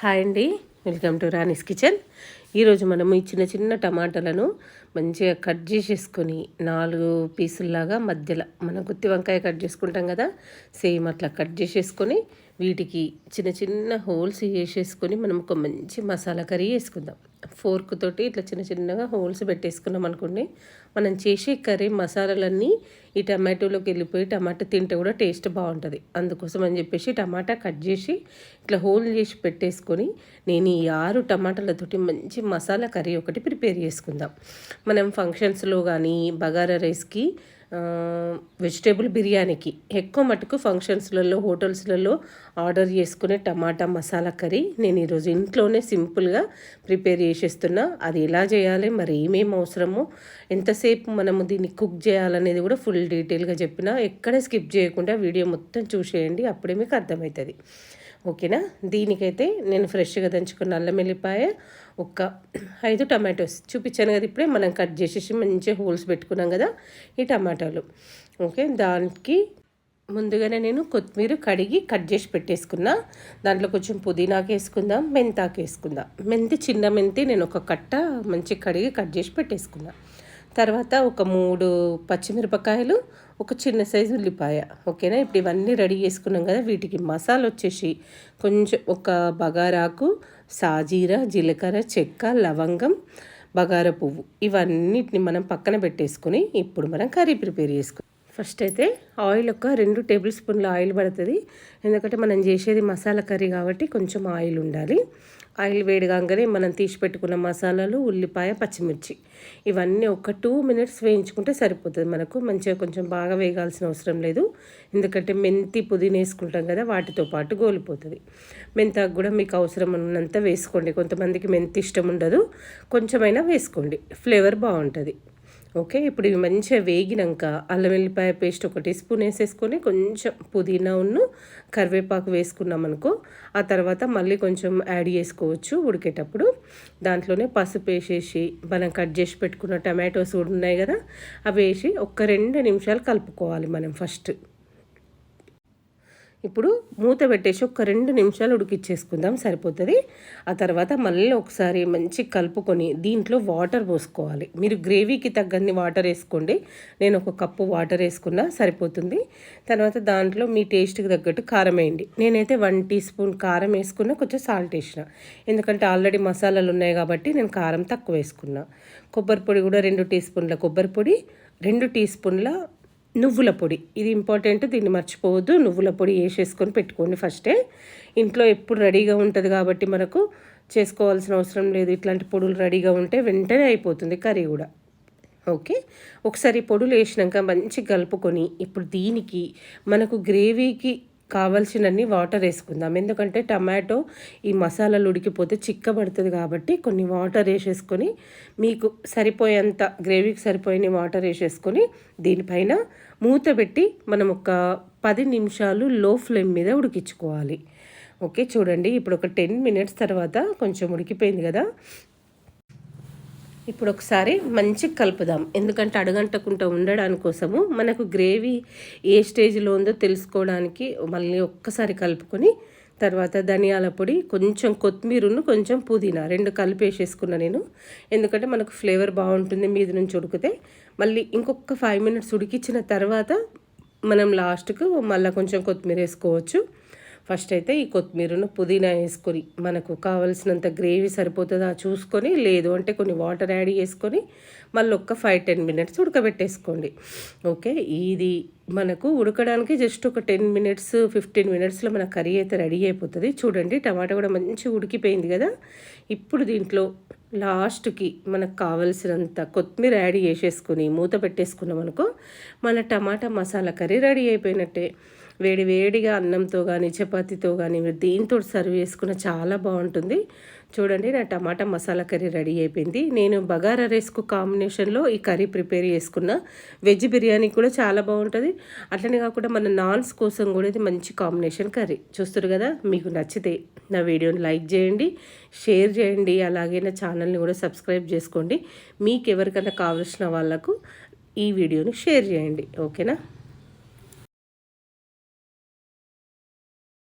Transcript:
Hi అండి. Welcome to Rani's kitchen. ఈరోజు మనము ఈ చిన్న చిన్న టమాటాలను మంచిగా కట్ చేసేసుకొని నాలుగు పీసుల్లాగా మధ్యలో మనం గుత్తి వంకాయ కట్ చేసుకుంటాం కదా సేమ్ అట్లా కట్ చేసేసుకొని వీటికి చిన్న చిన్న హోల్స్ వేసేసుకొని మనం ఒక మంచి మసాలా కర్రీ వేసుకుందాం ఫోర్క్ తోటి ఇట్లా చిన్న చిన్నగా హోల్స్ పెట్టేసుకున్నాం అనుకోండి మనం చేసే కర్రీ మసాలాలన్నీ ఈ టమాటోలోకి వెళ్ళిపోయి టమాటా తింటే కూడా టేస్ట్ బాగుంటుంది. అందుకోసం అని చెప్పేసి టమాటా కట్ చేసి ఇట్లా హోల్ చేసి పెట్టేసుకొని నేను ఈ ఆరు టమాటాలతోటి మంచి మసాలా కర్రీ ఒకటి ప్రిపేర్ చేసుకుందాం. మనం ఫంక్షన్స్లో కానీ బగారా రైస్కి వెజిటేబుల్ బిర్యానీకి ఎక్కువ మటుకు ఫంక్షన్స్లలో హోటల్స్లలో ఆర్డర్ చేసుకునే టమాటా మసాలా కర్రీ నేను ఈరోజు ఇంట్లోనే సింపుల్గా ప్రిపేర్ చేసేస్తున్నా. అది ఎలా చేయాలి మరి ఏమేమి అవసరమో ఎంతసేపు మనము దీన్ని కుక్ చేయాలనేది కూడా ఫుల్ డీటెయిల్గా చెప్పిన. ఎక్కడ స్కిప్ చేయకుండా వీడియో మొత్తం చూసేయండి అప్పుడే మీకు అర్థమవుతుంది. ఓకేనా? దీనికైతే నేను ఫ్రెష్గా దంచుకున్న అల్లం వెల్లిపాయ ఒక ఐదు టమాటోస్. చూపించాను కదా ఇప్పుడే మనం కట్ చేసేసి మంచిగా హోల్స్ పెట్టుకున్నాం కదా ఈ టమాటాలు. ఓకే దానికి ముందుగానే నేను కొత్తిమీర కడిగి కట్ చేసి పెట్టేసుకున్నా. దాంట్లో కొంచెం పుదీనాకు వేసుకుందాం మెంతాకు వేసుకుందాం. మెంతి చిన్న మెంతి నేను ఒక కట్ట మంచి కడిగి కట్ చేసి పెట్టేసుకున్నాను తర్వాత ఒక మూడు పచ్చిమిరపకాయలు ఒక చిన్న సైజు ఉల్లిపాయ. ఓకేనా? ఇప్పుడు ఇవన్నీ రెడీ చేసుకున్నాం కదా వీటికి మసాలా వచ్చేసి కొంచెం ఒక బగారాకు సాజీర జీలకర్ర చెక్క లవంగం బగారా పువ్వు. ఇవన్నిటిని మనం పక్కన పెట్టేసుకుని ఇప్పుడు మనం కర్రీ ప్రిపేర్ చేసుకుంటాం ఫస్ట్ అయితే ఆయిల్ ఒక రెండు టేబుల్ స్పూన్ల ఆయిల్ పడుతుంది. ఎందుకంటే మనం చేసేది మసాలా కర్రీ కాబట్టి కొంచెం ఆయిల్ ఉండాలి. ఆయిల్ వేడిగానే మనం తీసి పెట్టుకున్న మసాలాలు ఉల్లిపాయ పచ్చిమిర్చి ఇవన్నీ ఒక టూ మినిట్స్ వేయించుకుంటే సరిపోతుంది మనకు. మంచిగా కొంచెం బాగా వేగాల్సిన అవసరం లేదు. ఎందుకంటే మెంతి పుదీన వేసుకుంటాం కదా వాటితో పాటు గోలిపోతుంది. మెంతాకు కూడా మీకు అవసరం ఉన్నంత వేసుకోండి. కొంతమందికి మెంతి ఇష్టం ఉండదు. కొంచెమైనా వేసుకోండి. ఫ్లేవర్ బాగుంటుంది. ఓకే ఇప్పుడు ఇవి మంచిగా వేగినాక అల్లం వెల్లిపాయ పేస్ట్ ఒక టీ స్పూన్ వేసేసుకొని కొంచెం పుదీనా ఉన్ను కరివేపాకు వేసుకున్నాం అనుకో ఆ తర్వాత మళ్ళీ కొంచెం యాడ్ చేసుకోవచ్చు ఉడికేటప్పుడు. దాంట్లోనే పసుపు వేసేసి మనం కట్ చేసి పెట్టుకున్న టమాటోస్ కూడా ఉన్నాయి కదా అవి వేసి ఒక రెండు నిమిషాలు కలుపుకోవాలి మనం ఫస్ట్. ఇప్పుడు మూత పెట్టేసి ఒక రెండు నిమిషాలు ఉడికిచ్చేసుకుందాం సరిపోతుంది. ఆ తర్వాత మళ్ళీ ఒకసారి మంచి కలుపుకొని దీంట్లో వాటర్ పోసుకోవాలి. మీరు గ్రేవీకి తగ్గన్ని వాటర్ వేసుకోండి. నేను ఒక కప్పు వాటర్ వేసుకున్నా సరిపోతుంది. తర్వాత దాంట్లో మీ టేస్ట్కి తగ్గట్టు కారం వేయండి. నేనైతే వన్ టీ స్పూన్ కారం వేసుకున్నా కొంచెం సాల్ట్ వేసిన. ఎందుకంటే ఆల్రెడీ మసాలాలు ఉన్నాయి కాబట్టి నేను కారం తక్కువ వేసుకున్నా. కొబ్బరి పొడి కూడా రెండు టీ స్పూన్ల కొబ్బరి పొడి రెండు టీ స్పూన్ల నువ్వుల పొడి. ఇది ఇంపార్టెంట్ దీన్ని మర్చిపోవద్దు. నువ్వుల పొడి వేసేసుకొని పెట్టుకోండి ఫస్టే. ఇంట్లో ఎప్పుడు రెడీగా ఉంటుంది కాబట్టి మనకు చేసుకోవాల్సిన అవసరం లేదు. ఇట్లాంటి పొడులు రెడీగా ఉంటే వెంటనే అయిపోతుంది కర్రీ కూడా. ఓకే? ఒకసారి పొడులు వేసినాక మంచి కలుపుకొని ఇప్పుడు దీనికి మనకు గ్రేవీకి కావలసినన్ని వాటర్ వేసుకుందాం. ఎందుకంటే టమాటో ఈ మసాలాలు ఉడికిపోతే చిక్కబడుతుంది కాబట్టి కొన్ని వాటర్ వేసేసుకొని మీకు సరిపోయేంత గ్రేవీకి సరిపోయిన వాటర్ వేసేసుకొని దీనిపైన మూత పెట్టి మనం ఒక పది నిమిషాలు లో ఫ్లేమ్ మీద ఉడికించుకోవాలి. ఓకే చూడండి. ఇప్పుడు ఒక టెన్ మినిట్స్ తర్వాత కొంచెం ఉడికిపోయింది కదా. ఇప్పుడు ఒకసారి మంచిగా కలుపుదాం. ఎందుకంటే అడగంటకుండా ఉండడానికి కోసము మనకు గ్రేవీ ఏ స్టేజ్లో ఉందో తెలుసుకోవడానికి మళ్ళీ ఒక్కసారి కలుపుకొని తర్వాత ధనియాల పొడి కొంచెం కొత్తిమీరను కొంచెం పుదీనా రెండు కలిపి వేసేసుకున్నా నేను. ఎందుకంటే మనకు ఫ్లేవర్ బాగుంటుంది మీద నుంచి ఉడికితే. మళ్ళీ ఇంకొక ఫైవ్ మినిట్స్ ఉడికించిన తర్వాత మనం లాస్ట్కు మళ్ళీ కొంచెం కొత్తిమీర వేసుకోవచ్చు. ఫస్ట్ అయితే ఈ కొత్తిమీరను పుదీనా వేసుకొని మనకు కావలసినంత గ్రేవీ సరిపోతుందా చూసుకొని లేదు అంటే కొన్ని వాటర్ యాడ్ చేసుకొని మళ్ళీ ఒక్క ఫైవ్ టెన్ మినిట్స్ ఉడకబెట్టేసుకోండి. ఓకే? ఇది మనకు ఉడకడానికి జస్ట్ ఒక టెన్ మినిట్స్ ఫిఫ్టీన్ మినిట్స్లో మన కర్రీ అయితే రెడీ అయిపోతుంది. చూడండి టమాటా కూడా మంచి ఉడికిపోయింది కదా? ఇప్పుడు దీంట్లో లాస్ట్కి మనకు కావలసినంత కొత్తిమీర యాడ్ చేసేసుకొని మూత పెట్టేసుకున్నాం అనుకో మన టమాటా మసాలా కర్రీ రెడీ అయిపోయినట్టే. వేడి వేడిగా అన్నంతో కానీ చపాతీతో కానీ మీరు దీంతో సర్వ్ చేసుకున్న చాలా బాగుంటుంది. చూడండి నా టమాటా మసాలా కర్రీ రెడీ అయిపోయింది. నేను బగారా రైస్కు కాంబినేషన్లో ఈ కర్రీ ప్రిపేర్ చేసుకున్న వెజ్ బిర్యానీ కూడా చాలా బాగుంటుంది. అట్లనే కాకుండా మన నాన్స్ కోసం కూడా ఇది మంచి కాంబినేషన్ కర్రీ. చూస్తారు కదా మీకు నచ్చితే నా వీడియోని లైక్ చేయండి షేర్ చేయండి అలాగే నా ఛానల్ని కూడా సబ్స్క్రైబ్ చేసుకోండి. మీకు ఎవరికైనా కావలసిన వాళ్ళకు ఈ వీడియోని షేర్ చేయండి. ఓకేనా?